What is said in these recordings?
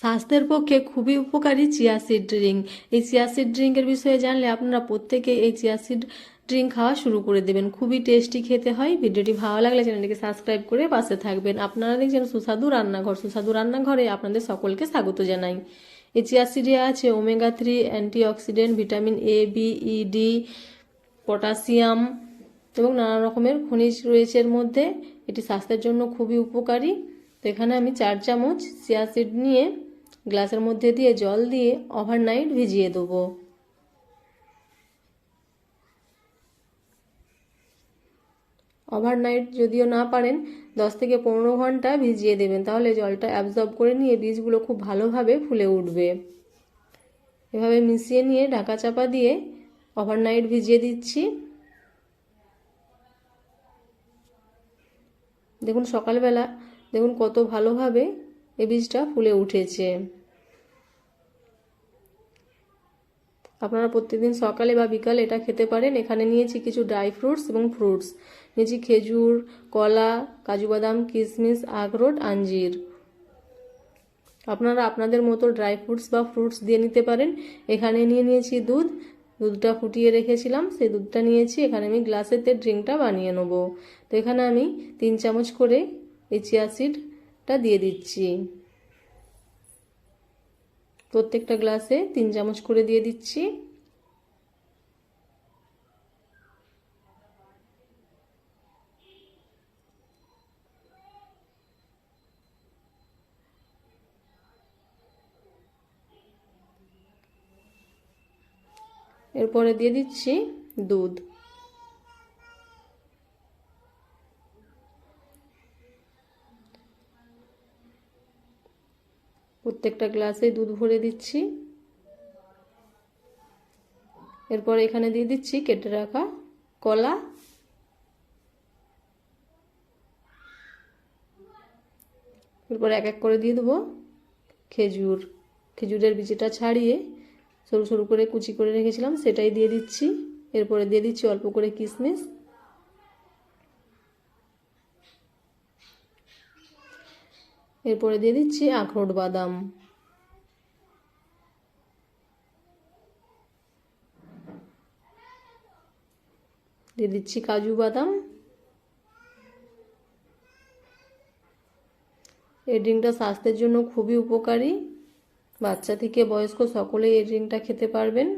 স্বাস্থ্যের পক্ষে খুবই উপকারী চিয়া সিড ড্রিঙ্ক। এই চিয়া সিড ড্রিঙ্কের বিষয়ে জানলে আপনারা প্রত্যেকে এই চিয়া সিড ড্রিঙ্ক খাওয়া শুরু করে দেবেন। খুবই টেস্টি খেতে হয়। ভিডিওটি ভালো লাগলে চ্যানেলটিকে সাবস্ক্রাইব করে পাশে থাকবেন। আপনারা দেখছেন সুস্বাদু রান্নাঘর। সুস্বাদু রান্নাঘরে আপনাদের সকলকে স্বাগত জানাই। এই চিয়া সিডে আছে omega three antioxidant, vitamin A, B, E, D, potassium এবং নানা রকমের খনিজ রয়েছে এর মধ্যে। এটি স্বাস্থ্যের জন্য খুবই উপকারী। তো এখানে আমি চার চামচ চিয়া সিড নিয়ে গ্লাসের মধ্যে দিয়ে জল দিয়ে ওভারনাইট ভিজিয়ে দেবো। ওভারনাইট যদিও না পারেন, দশ থেকে পনেরো ঘণ্টা ভিজিয়ে দেবেন, তাহলে জলটা অ্যাবজর্ব করে নিয়ে বীজগুলো খুব ভালোভাবে ফুলে উঠবে। এভাবে মিশিয়ে নিয়ে ঢাকা চাপা দিয়ে ওভারনাইট ভিজিয়ে দিচ্ছি। দেখুন সকালবেলা, দেখুন কত ভালোভাবে এ বীজটা ফুলে উঠেছে। আপনারা প্রত্যেকদিন সকালে বা বিকালে এটা খেতে পারেন। এখানে নিয়েছি কিছু ড্রাই ফ্রুটস এবং ফ্রুটস নিয়েছি খেজুর, কলা, কাজু বাদাম কিশমিশ আখরোট, আঞ্জির। আপনারা আপনাদের মতো ড্রাই ফ্রুটস বা ফ্রুটস দিয়ে নিতে পারেন। এখানে নিয়ে নিয়েছি দুধ। দুধটা ফুটিয়ে রেখেছিলাম। সেই দুধটা নিয়েছি। এখানে আমি গ্লাসেতে ড্রিঙ্কটা বানিয়ে নেব। তো এখানে আমি তিন চামচ করে এই চিয়া সিডটা দিয়ে দিচ্ছি। প্রত্যেকটা গ্লাসে তিন চামচ করে দিয়ে দিচ্ছি। এরপরে দিয়ে দিচ্ছি দুধ। প্রত্যেকটা গ্লাসে দুধ ভরে দিচ্ছি। এরপর এখানে দিয়ে দিচ্ছি কেটে রাখা কলা। এরপর এক এক করে দিয়ে দেবো খেজুর। খেজুরের বিচিটা ছাড়িয়ে সরু সরু করে কুচি করে রেখেছিলাম, সেটাই দিয়ে দিচ্ছি। এরপরে দিয়ে দিচ্ছি অল্প করে কিশমিশ এরপরে দিয়ে দিচ্ছি আখরোট বাদাম। দিয়ে দিচ্ছি কাজু বাদাম। এই ড্রিঙ্কটা স্বাস্থ্যের জন্য খুবই উপকারী। বাচ্চা থেকে বয়স্ক সকলেই এই ড্রিঙ্কটা খেতে পারবেন।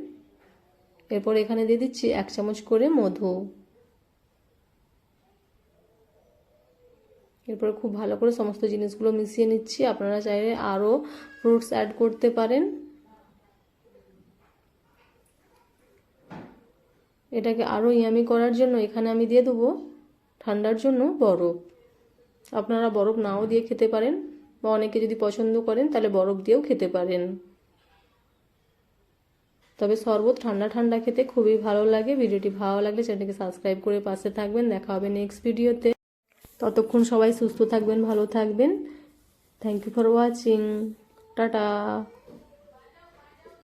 এরপর এখানে দিয়ে দিচ্ছি এক চামচ করে মধু। এরপর খুব ভালো করে সমস্ত জিনিসগুলো মিশিয়ে নিচ্ছি। আপনারা চাইলে আরও ফ্রুটস অ্যাড করতে পারেন। এটাকে আরও ইয়ামি করার জন্য এখানে আমি দিয়ে দেবো ঠান্ডার জন্য বরফ। আপনারা বরফ নাও দিয়ে খেতে পারেন বা অনেকে যদি পছন্দ করেন তাহলে বরফ দিয়েও খেতে পারেন। তবে শরবত ঠান্ডা ঠান্ডা খেতে খুবই ভালো লাগে। ভিডিওটি ভালো লাগলে চ্যানেলটিকে সাবস্ক্রাইব করে পাশে থাকবেন। দেখা হবে নেক্সট ভিডিওতে ততক্ষণ সবাই সুস্থ থাকবেন ভালো থাকবেন। Thank you for watching tata.